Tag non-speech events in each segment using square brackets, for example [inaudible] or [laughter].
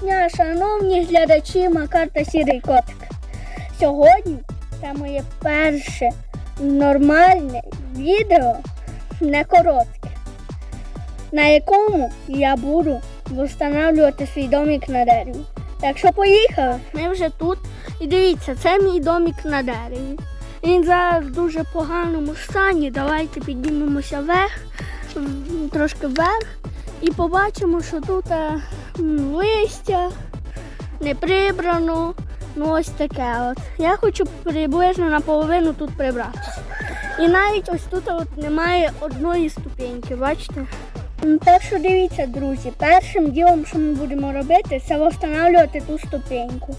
дня, шановні глядачі Макар та Сірий Котик. Сьогодні це моє перше нормальне відео, не коротке, на якому я буду встановлювати свій домик на дереві. Так що поїхали. Ми вже тут. І дивіться, це мій домик на дереві. Він зараз в дуже поганому стані. Давайте піднімемося вверх, трошки вверх. І побачимо, що тут е, листя не прибрано. Ну ось таке от. Я хочу приблизно наполовину тут прибратися. І навіть ось тут от немає одної ступеньки, бачите? Що дивіться, друзі, першим ділом, що ми будемо робити, це встановлювати ту ступеньку.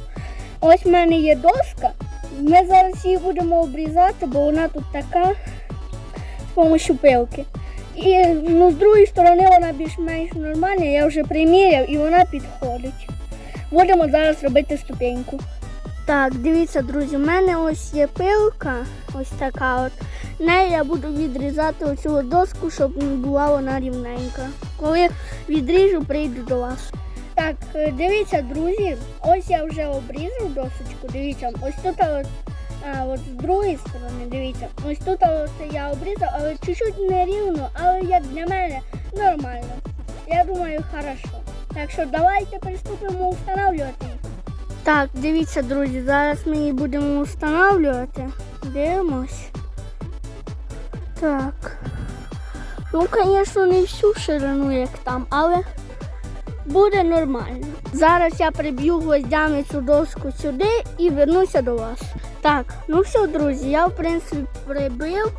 Ось в мене є доска. Ми зараз її будемо обрізати, бо вона тут така з допомогою пилки. І ну, з другої сторони вона більш-менш нормальна, я вже приміряв і вона підходить. Будемо зараз робити ступеньку. Так, дивіться, друзі, в мене ось є пилка, ось така от. Нею я буду відрізати оцю доску, щоб була вона рівненька. Коли відріжу, прийду до вас. Так, е, дивіться, друзі, ось я вже обрізав досочку. Дивіться, ось тут а, от з другої сторони, дивіться, ось тут от я обрізав, але чуть-чуть нерівно, але як для мене нормально. Я думаю, хорошо. Так що давайте приступимо встановлювати. Так, дивіться, друзі, зараз ми її будемо встановлювати. Дивимось. Так. Ну, звісно, не всю ширину, як там, але буде нормально. Зараз я приб'ю гвоздями цю доску сюди і вернуся до вас. Так, ну все, друзі, я в принципі прибив.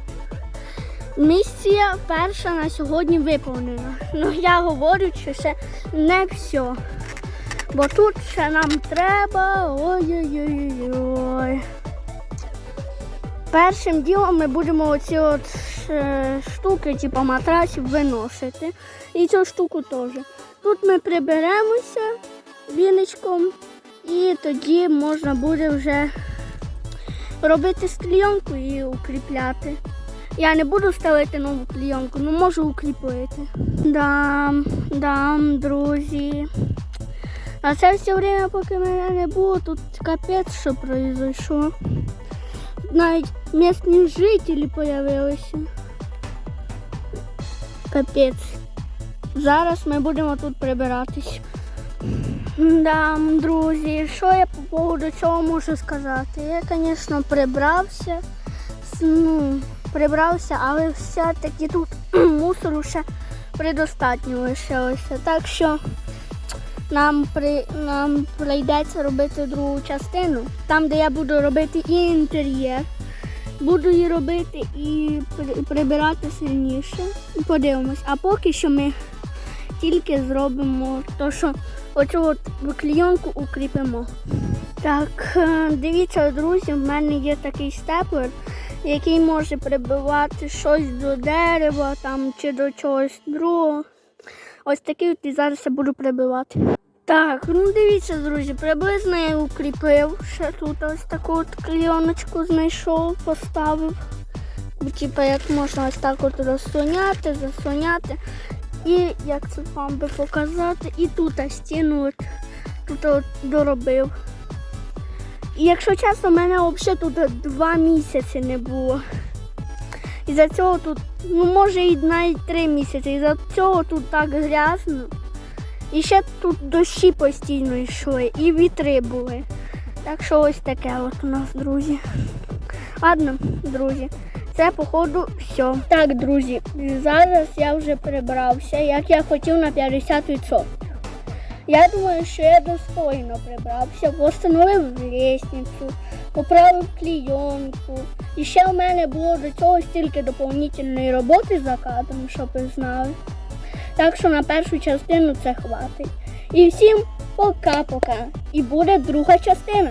Місія перша на сьогодні виповнена. Ну я говорю, що ще не все. Бо тут ще нам треба. Ой-ой-ой. Першим ділом ми будемо оці от е, штуки, типу матрасів, виносити. І цю штуку теж. Тут ми приберемося віничком і тоді можна буде вже робити склійонку і укріпляти. Я не буду ставити нову клійонку, але можу укріпити. Дам, дам, друзі. А це все время, поки мене не було, тут капець, що произошло. Навіть місні жителі з'явилися. Капець. Зараз ми будемо тут прибиратись. Да, друзі, що я по поводу цього можу сказати? Я, звісно, прибрався. Ну, прибрався, але все-таки тут [clears throat] мусору ще предостатньо лишилося. Так що нам, при, нам прийдеться робити другу частину, там, де я буду робити і інтер'єр. Буду її робити і при- прибирати сильніше. Подивимось. А поки що ми тільки зробимо то, що оцю от клійонку укріпимо. Так, е, дивіться, друзі, в мене є такий степлер, який може прибивати щось до дерева там, чи до чогось другого. Ось такий от і зараз я буду прибивати. Так, ну дивіться, друзі, приблизно я укріпив. Ще тут ось таку от клійоночку знайшов, поставив. Типа як можна ось так от розсуняти, засуняти. І як це вам би показати, і тут стіну от, тут от доробив. І якщо чесно, в мене взагалі тут два місяці не було. І за цього тут, ну може і навіть три місяці. І за цього тут так грязно. І ще тут дощі постійно йшли, і вітри були. Так що ось таке от у нас, друзі. Ладно, друзі, це походу все. Так, друзі, зараз я вже прибрався, як я хотів на 50%. Я думаю, що я достойно прибрався, постановив лестницю, поправив клійонку. І ще в мене було до цього стільки доповнительної роботи за кадром, щоб ви знали. Так що на першу частину це хватить. І всім пока-пока. І буде друга частина.